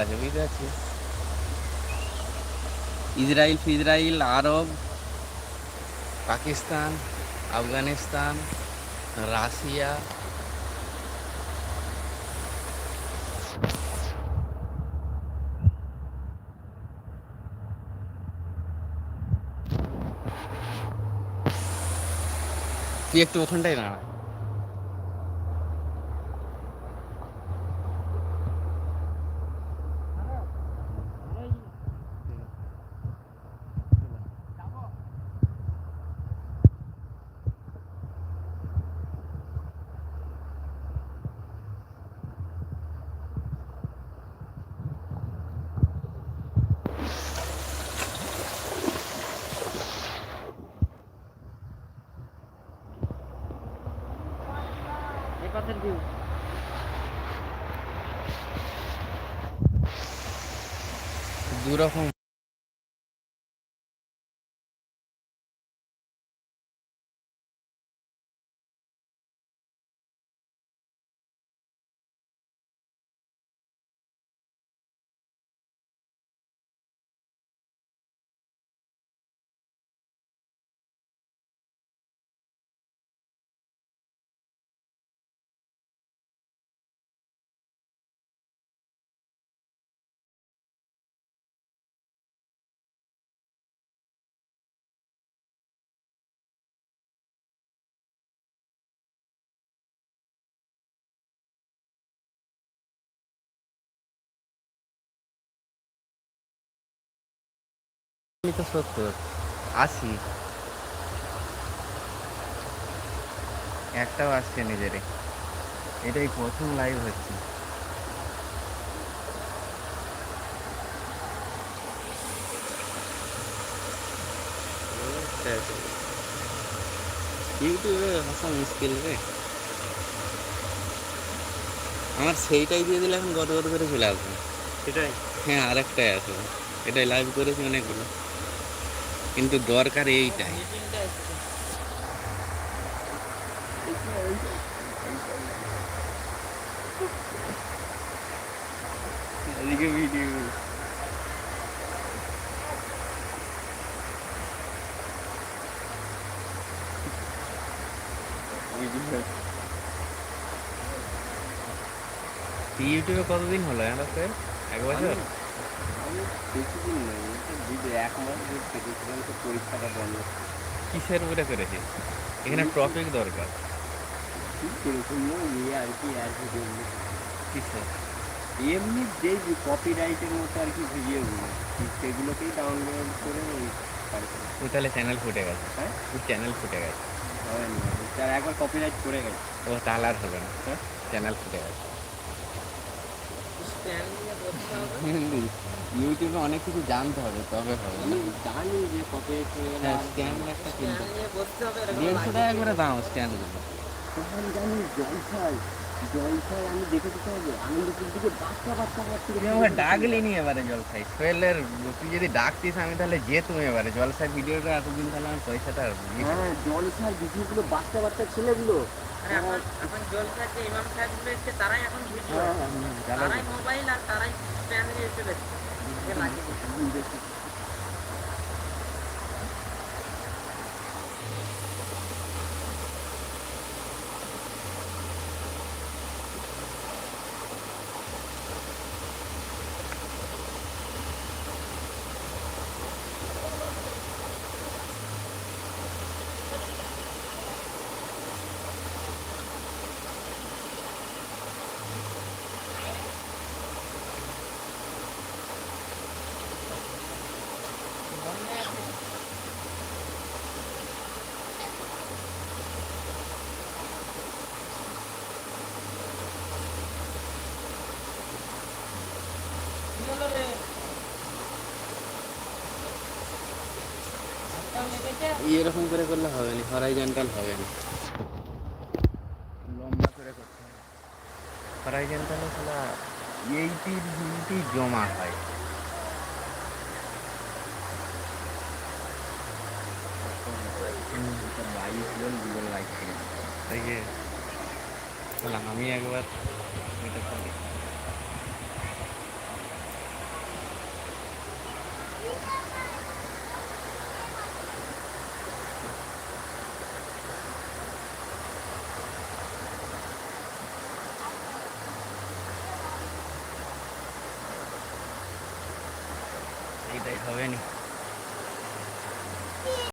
আছে বুঝতে পারছিস ইসরায়েল ফিসরায়েল আরব পাকিস্তান আফগানিস্তান রাশিয়া। তুই একটু ওখানটাই দাঁড়া। দু রকম তো সত্তর আশি একটাও আসছে নিজেরে। এটাই প্রথম লাইভ হচ্ছে। ইউটিউবে ভাষা মুশকিল রে। আমার সেইটাই দিয়ে দিলে এখন গত গত করে চলে আসবে। সেটাই। হ্যাঁ আরেকটাই আসবে। এটাই লাইভ করেছি অনেকগুলো। কিন্তু দরকার এইটাই। ইউটিউবে কতদিন হলো? এক বছর? বেশি দিন নয় এক মাস পরীক্ষাটা বন্ধ। কিসের উপরে করেছিস এখানে টপিক দরকার। করেছি? নিয়ে আর কি আর কিসের? এমনি যে কপিরাইটের মতো আর কি ভিডিওগুলো সেগুলোকেই ডাউনলোড করে ওই। তুই তাহলে চ্যানেল ফুটে গেছে। হ্যাঁ? তুই চ্যানেল ফুটে গেছে। হবে না তার একবার কপিরাইট করে গেছে। ও তাহলে আর হবে না? চ্যানেল ফুটে গেছে। ইউটিউবে অনেক কিছু জানতে হবে তবে হবে আমি জানি যে হ্যাঁ আর- স্ট্যান্ড একটা কিনতে দেড়শো টাকা করে দাম স্ট্যান্ডগুলো আমি জানি জলছাই জলছাই আমি দেখেছি তো আনন্দপুর দিকে বাচ্চা বাচ্চা বাচ্চা তুই আমাকে ডাকলি নি এবারে জলসাই সোহেলের তুই যদি ডাকতিস আমি তাহলে যেতুম এবারে। জলসাই ভিডিওটা এতদিন তাহলে আমি পয়সাটা হ্যাঁ জলছাই ভিডিওগুলো বাচ্চা বাচ্চা ছেলেগুলো। আরে এখন এখন জলসার যে ইমাম সাহেবগুলো এসছে তারাই এখন ভিডিও। হ্যাঁ, হ্যাঁ, চালাবো। তারাই মোবাইল আর তারাই চ্যানেলে এসে দেখছে যে লাগিয়ে দিচ্ছে। হুম, দেখি। কি হলো রে? হাতটাও লেগেছে? এরকম করে করলে হবে না হরাইজন্টাল হবে না। লম্বা করে করতে হবে। হরাইজন্টালে খেলা এইটির হিলটি জমা হয়। আমি একবার এটা করি এইটাই হবে নি